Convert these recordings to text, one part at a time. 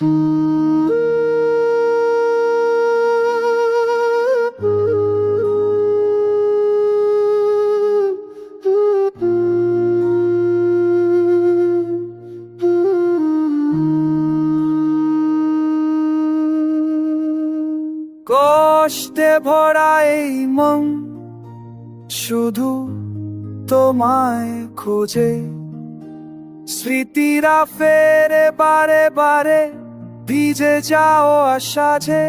কষ্টে ভরা এই মন শুধু তোমায় খোঁজে। স্মৃতিরা ফেরে বারে বারে ভিজে যাও আসাজে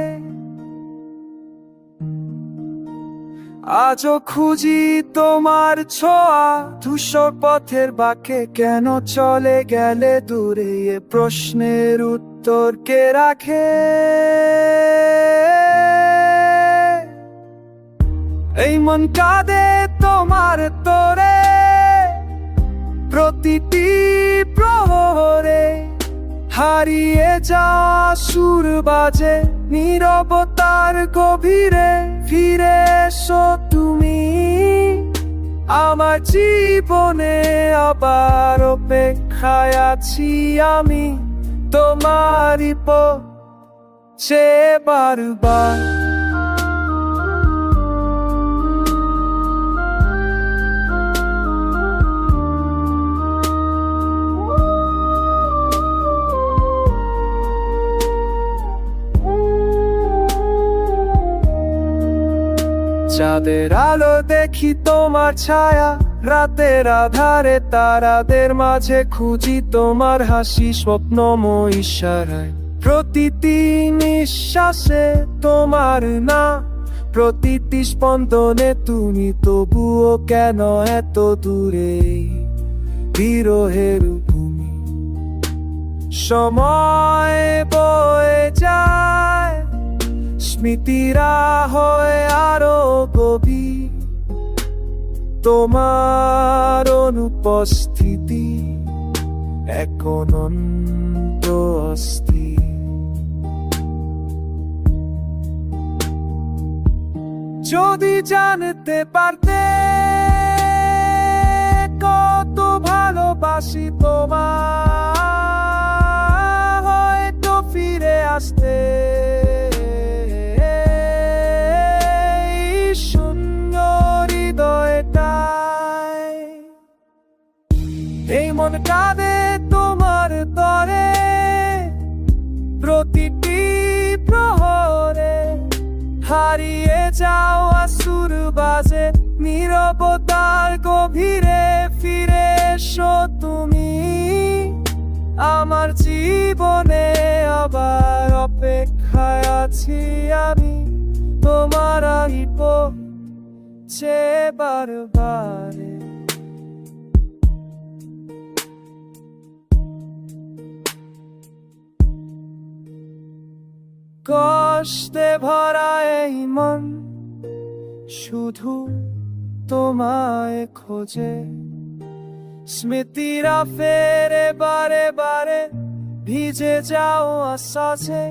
আজও খুঁজি তোমার ছোঁয়া ধূসর পথের বাঁকে কেন চলে গেলে দূরে এ প্রশ্নের উত্তর কে রাখে? এই মন কাঁদে তোমার তোরে, প্রতিটি হারিয়ে যা, সুর বাজে, নীরবতার গভীরে। ফিরে এসো তুমি, আমার জীবনে আবার অপেক্ষায় আছি আমি। তোমারই পে বারবার চাঁদের আলো দেখি তোমার ছায়া। রাতের আধারে তারাদের মাঝে খুঁজি তোমার হাসি স্বপ্নময় ইশারায় প্রতিটি নিঃশ্বাসে তোমার না, প্রতিটি স্পন্দনে তুমি তবুও কেন এত দূরে? বিরহের ভূমি। সময় বয়ে যায়। স্মৃতিরা হয় আরও গভীর। তোমার অনুপস্থিতি অনন্ত অস্থির। যদি জানতে পারতে কত ভালোবাসি তোমার এই মন কাঁদে তোমার তরে, প্রতিটি প্রহরে হারিয়ে যাও আসুর বাজে, নীরবতার গভীরে ফিরে এসো তুমি। আমার জীবনে আবার অপেক্ষায় আছি আমি, তোমার আইব সে বারবারে। কষ্টে ভরা এই মন শুধু তোমায় খোঁজে। স্মৃতিরা ফেরে বারে বারে ভিজে যাও আসাছে